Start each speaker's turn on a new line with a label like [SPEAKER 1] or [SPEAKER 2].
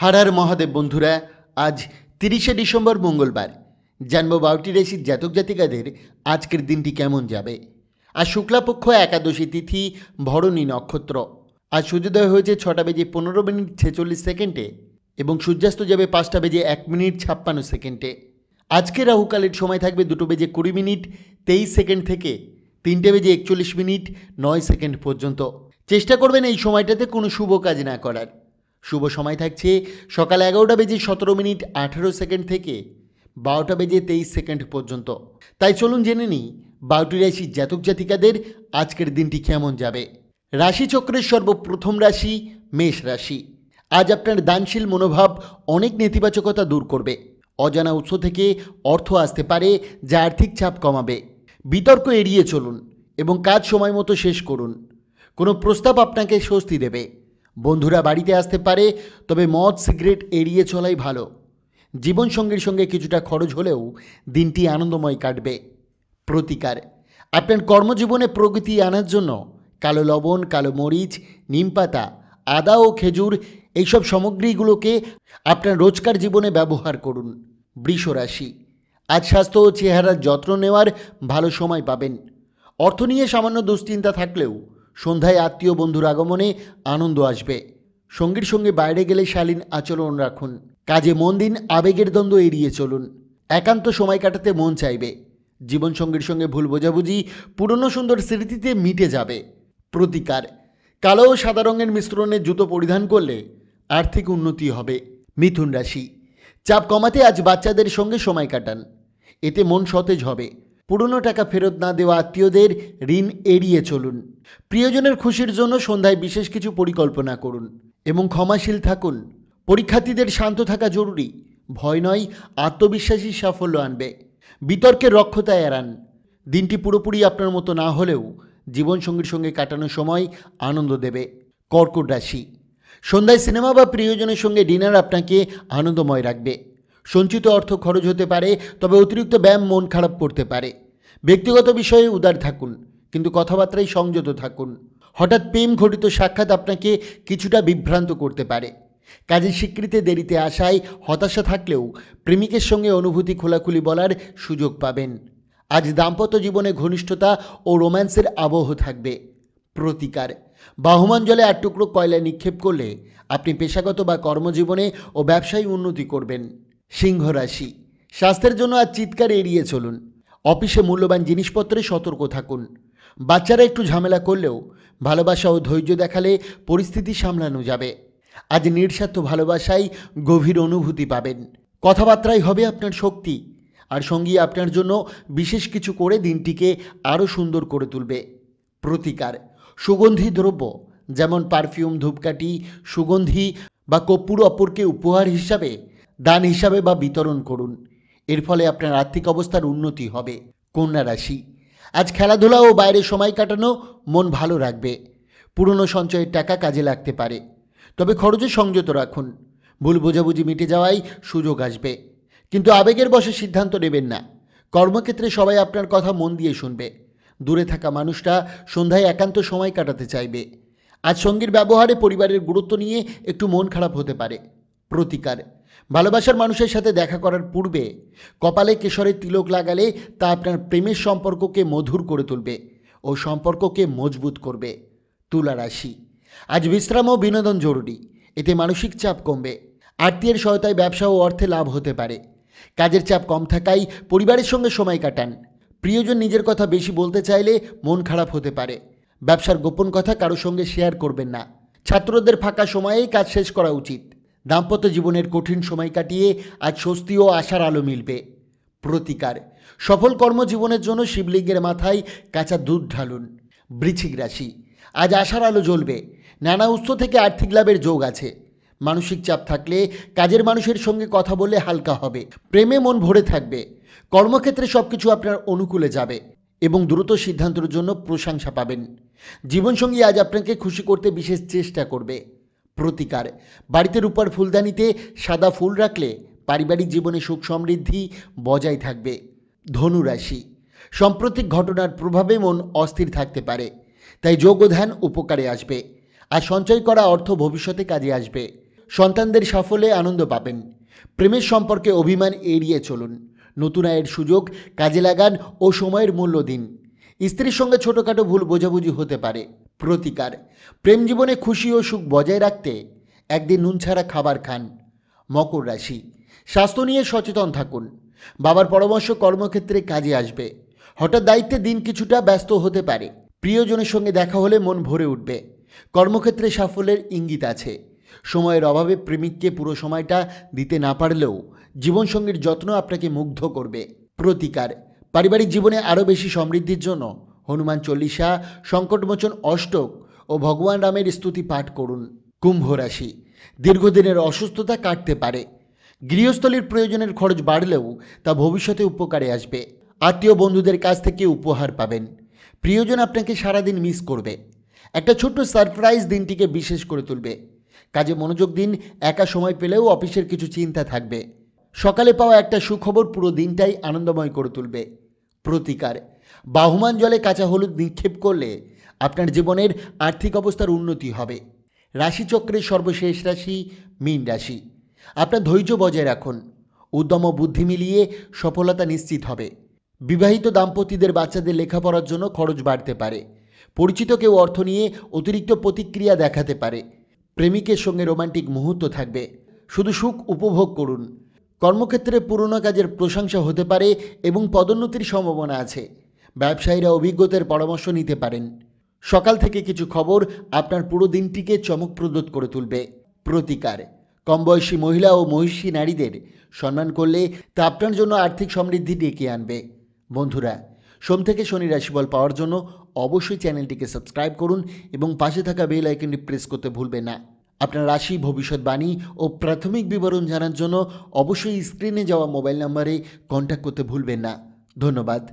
[SPEAKER 1] হার হার মহাদেব বন্ধুরা, আজ তিরিশে ডিসেম্বর মঙ্গলবার। জানব বাউটি রাশির জাতক জাতিকাদের আজকের দিনটি কেমন যাবে। আর শুক্লাপক্ষ একাদশী তিথি, ভরণী নক্ষত্র। আজ সূর্যোদয় হয়েছে ছটা বেজে পনেরো মিনিট ছেচল্লিশ সেকেন্ডে এবং সূর্যাস্ত যাবে পাঁচটা বেজে এক মিনিট ছাপ্পান্ন সেকেন্ডে। আজকে রাহুকালের সময় থাকবে দুটো বেজে কুড়ি মিনিট, তেইশ সেকেন্ড থেকে তিনটে বেজে একচল্লিশ মিনিট, নয় সেকেন্ড পর্যন্ত। চেষ্টা করবেন এই সময়টাতে কোনো শুভ কাজ না করার। শুভ সময় থাকছে। সকাল এগারোটা বেজে সতেরো মিনিট আঠেরো সেকেন্ড থেকে বারোটা বেজে তেইশ সেকেন্ড পর্যন্ত। তাই চলুন জেনে নিই, বারোটি রাশির জাতক জাতিকাদের আজকের দিনটি কেমন যাবে। রাশিচক্রের সর্বপ্রথম রাশি মেষ রাশি। আজ আপনার দানশীল মনোভাব অনেক নেতিবাচকতা দূর করবে। অজানা উৎস থেকে অর্থ আসতে পারে, যা আর্থিক চাপ কমাবে। বিতর্ক এড়িয়ে চলুন এবং কাজ সময় মতো শেষ করুন। কোনো প্রস্তাব আপনাকে স্বস্তি দেবে। বন্ধুরা বাড়িতে আসতে পারে, তবে মদ, সিগারেট এড়িয়ে চলাই ভালো। জীবনসঙ্গীর সঙ্গে কিছুটা খরচ হলেও দিনটি আনন্দময় কাটবে। প্রতিকার। আপনার কর্মজীবনে প্রগতি আনার জন্য কালো লবণ, কালো মরিচ নিমপাতা আদা ও খেজুর এইসব সামগ্রীগুলোকে আপনার রোজকার জীবনে ব্যবহার করুন। বৃষ রাশি। আজ স্বাস্থ্য ও চেহারার যত্ন নেওয়ার ভালো সময় পাবেন। অর্থ নিয়ে সামান্য দুশ্চিন্তা থাকলেও সন্ধ্যায় আত্মীয় বন্ধুর আগমনে আনন্দ আসবে। সঙ্গীর সঙ্গে বাইরে গেলে শালীন আচরণ রাখুন। কাজে মন দিন, আবেগের দ্বন্দ্ব এড়িয়ে চলুন। একান্ত সময় কাটাতে মন চাইবে। জীবনসঙ্গীর সঙ্গে ভুল বোঝাবুঝি পুরনো সুন্দর স্মৃতিতে মিটে যাবে। প্রতিকার। কালো ও সাদা রঙের মিশ্রণে জুতো পরিধান করলে আর্থিক উন্নতি হবে। মিথুন রাশি। চাপ কমাতে আজ বাচ্চাদের সঙ্গে সময় কাটান। এতে মন সতেজ হবে। পুরনো টাকা ফেরত না দেওয়া আত্মীয়দের ঋণ এড়িয়ে চলুন। প্রিয়জনের খুশির জন্য সন্ধ্যায় বিশেষ কিছু পরিকল্পনা করুন এবং ক্ষমাশীল থাকুন। পরীক্ষার্থীদের শান্ত থাকা জরুরি। ভয় নয়, আত্মবিশ্বাসী সাফল্য আনবে। বিতর্কের রক্ষতা এড়ান। দিনটি পুরোপুরি আপনার মতো না হলেও জীবনসঙ্গীর সঙ্গে কাটানোর সময় আনন্দ দেবে। কর্কট রাশি। সন্ধ্যায় সিনেমা বা প্রিয়জনের সঙ্গে ডিনার আপনাকে আনন্দময় রাখবে। সঞ্চিত অর্থ খরচ হতে পারে, তবে অতিরিক্ত ব্যায়াম মন খারাপ করতে পারে। ব্যক্তিগত বিষয়ে উদার থাকুন, কিন্তু কথাবার্তায় সংযত থাকুন। হঠাৎ প্রেম ঘটিত সাক্ষাৎ আপনাকে কিছুটা বিভ্রান্ত করতে পারে। কাজের স্বীকৃতি দেরিতে আসায় হতাশা থাকলেও প্রেমিকের সঙ্গে অনুভূতি খোলাখুলি বলার সুযোগ পাবেন। আজ দাম্পত্য জীবনে ঘনিষ্ঠতা ও রোম্যান্সের আবহ থাকবে। প্রতিকার। বাহমান জলে আট টুকরো কয়লা নিক্ষেপ করলে আপনি পেশাগত বা কর্মজীবনে ও ব্যবসায়ী উন্নতি করবেন। সিংহ রাশি। স্বাস্থ্যের জন্য আজ চিৎকার এড়িয়ে চলুন। অফিসে মূল্যবান জিনিসপত্রে সতর্ক থাকুন। বাচ্চারা একটু ঝামেলা করলেও ভালোবাসা ও ধৈর্য দেখালে পরিস্থিতি সামলানো যাবে। আজ নিঃস্বার্থ ভালোবাসায় গভীর অনুভূতি পাবেন। কথাবার্তাই হবে আপনার শক্তি, আর সঙ্গী আপনার জন্য বিশেষ কিছু করে দিনটিকে আরও সুন্দর করে তুলবে। প্রতিকার, সুগন্ধি দ্রব্য, যেমন পারফিউম, ধূপকাঠি, সুগন্ধি বা কর্পূর অপরকে উপহার হিসাবে দান হিসাবে বা বিতরণ করুন। এর ফলে আপনার আর্থিক অবস্থার উন্নতি হবে। কন্যা রাশি, আজ খেলাধুলা ও বাইরে সময় কাটানো মন ভালো রাখবে। পুরনো সঞ্চয়ের টাকা কাজে লাগতে পারে। তবে খরচে সংযত রাখুন। ভুল বোঝাবুঝি মিটে যাওয়াই সুযোগ আসবে। কিন্তু আবেগের বসে সিদ্ধান্ত নেবেন না। কর্মক্ষেত্রে সবাই আপনার কথা মন দিয়ে শুনবে। দূরে থাকা মানুষটা সন্ধ্যায় একান্ত সময় কাটাতে চাইবে। আজ সঙ্গীর ব্যবহারে পরিবারের গুরুত্ব নিয়ে একটু মন খারাপ হতে পারে। প্রতিকার ভালোবাসার মানুষের সাথে দেখা করার পূর্বে কপালে কেশরের তিলক লাগালে তা আপনার প্রেমের সম্পর্ককে মধুর করে তুলবে ও সম্পর্ককে মজবুত করবে। তুলা রাশি। আজ বিশ্রাম ও বিনোদন জরুরি। এতে মানসিক চাপ কমবে। আত্মীয়ের সহায়তায় ব্যবসা ও অর্থে লাভ হতে পারে। কাজের চাপ কম থাকায় পরিবারের সঙ্গে সময় কাটান। প্রিয়জন নিজের কথা বেশি বলতে চাইলে মন খারাপ হতে পারে। ব্যবসার গোপন কথা কারও সঙ্গে শেয়ার করবেন না। ছাত্রদের ফাঁকা সময়েই কাজ শেষ করা উচিত। দাম্পত্য জীবনের কঠিন সময় কাটিয়ে আজ স্বস্তি ও আশার আলো মিলবে। প্রতিকার। সফল কর্মজীবনের জন্য শিবলিঙ্গের মাথায় কাঁচা দুধ ঢালুন। বৃশ্চিক রাশি। আজ আশার আলো জ্বলবে। নানা উৎস থেকে আর্থিক লাভের যোগ আছে। মানসিক চাপ থাকলে কাজের মানুষের সঙ্গে কথা বললে হালকা হবে। প্রেমে মন ভরে থাকবে। কর্মক্ষেত্রে সব কিছু আপনার অনুকূলে যাবে এবং দ্রুত সিদ্ধান্তের জন্য প্রশংসা পাবেন। জীবনসঙ্গী আজ আপনাকে খুশি করতে বিশেষ চেষ্টা করবে। প্রতিকার। বাড়িতে রূপার ফুলদানিতে সাদা ফুল রাখলে পারিবারিক জীবনে সুখ সমৃদ্ধি বজায় থাকবে। ধনু রাশি, সাম্প্রতিক ঘটনার প্রভাবে মন অস্থির থাকতে পারে, তাই যোগ ও ধ্যান উপকারে আসবে আর সঞ্চয় করা অর্থ ভবিষ্যতে কাজে আসবে। সন্তানদের সাফল্যে আনন্দ পাবেন, প্রেমের সম্পর্কে অভিমান এড়িয়ে চলুন, নতুন আয়ের সুযোগ কাজে লাগান ও সময়ের মূল্য দিন। স্ত্রীর সঙ্গে ছোটোখাটো ভুল বোঝাবুঝি হতে পারে প্রতিকার। প্রেম জীবনে খুশি ও সুখ বজায় রাখতে একদিন নুন ছাড়া খাবার খান মকর রাশি। স্বাস্থ্য নিয়ে সচেতন থাকুন। বাবার পরামর্শ কর্মক্ষেত্রে কাজে আসবে। হঠাৎ দায়িত্বে দিন কিছুটা ব্যস্ত হতে পারে। প্রিয়জনের সঙ্গে দেখা হলে মন ভরে উঠবে। কর্মক্ষেত্রে সাফল্যের ইঙ্গিত আছে। সময়ের অভাবে প্রেমিককে পুরো সময়টা দিতে না পারলেও জীবনসঙ্গীর যত্ন আপনাকে মুগ্ধ করবে। প্রতিকার। পারিবারিক জীবনে আরও বেশি সমৃদ্ধির জন্য হনুমান চল্লিশা, সংকটমোচন অষ্টক ও ভগবান রামের স্তুতি পাঠ করুন কুম্ভ রাশি। দীর্ঘদিনের অসুস্থতা কাটতে পারে। গৃহস্থলীর প্রয়োজনের খরচ বাড়লেও তা ভবিষ্যতে উপকারে আসবে। আত্মীয় বন্ধুদের কাছ থেকে উপহার পাবেন। প্রিয়জন আপনাকে সারাদিন মিস করবে। একটা ছোট্ট সারপ্রাইজ দিনটিকে বিশেষ করে তুলবে। কাজে মনোযোগ দিন, একা সময় পেলেও অফিসের কিছু চিন্তা থাকবে। সকালে পাওয়া একটা সুখবর পুরো দিনটাই আনন্দময় করে তুলবে। প্রতিকার। বাহুমান জলে কাঁচা হলুদ নিক্ষেপ করলে আপনার জীবনের আর্থিক অবস্থার উন্নতি হবে। রাশিচক্রের সর্বশেষ রাশি মীন রাশি। আপনার ধৈর্য বজায় রাখুন। উদ্যম ও বুদ্ধি মিলিয়ে সফলতা নিশ্চিত হবে। বিবাহিত দাম্পতিদের বাচ্চাদের লেখাপড়ার জন্য খরচ বাড়তে পারে। পরিচিত কেউ অর্থ নিয়ে অতিরিক্ত প্রতিক্রিয়া দেখাতে পারে। প্রেমিকের সঙ্গে রোমান্টিক মুহূর্ত থাকবে। শুধু সুখ উপভোগ করুন। কর্মক্ষেত্রে পুরনো কাজের প্রশংসা হতে পারে এবং পদোন্নতির সম্ভাবনা আছে। ব্যবসায়ীরা অভিজ্ঞতার পরামর্শ নিতে পারেন। সকাল থেকে কিছু খবর আপনার পুরো দিনটিকে চমকপ্রদ করে তুলবে। প্রতিকার। কম বয়সী মহিলা ও মহিষী নারীদের সম্মান করলে তা আপনার জন্য আর্থিক সমৃদ্ধি ডেকে আনবে। বন্ধুরা, সোম থেকে শনি রাশিফল পাওয়ার জন্য অবশ্যই চ্যানেলটিকে সাবস্ক্রাইব করুন এবং পাশে থাকা বেল আইকনটি প্রেস করতে ভুলবেন না। আপনার রাশি, ভবিষ্যৎবাণী ও প্রাথমিক বিবরণ জানার জন্য অবশ্যই স্ক্রিনে যাওয়া মোবাইল নম্বরে কন্ট্যাক্ট করতে ভুলবেন না। ধন্যবাদ।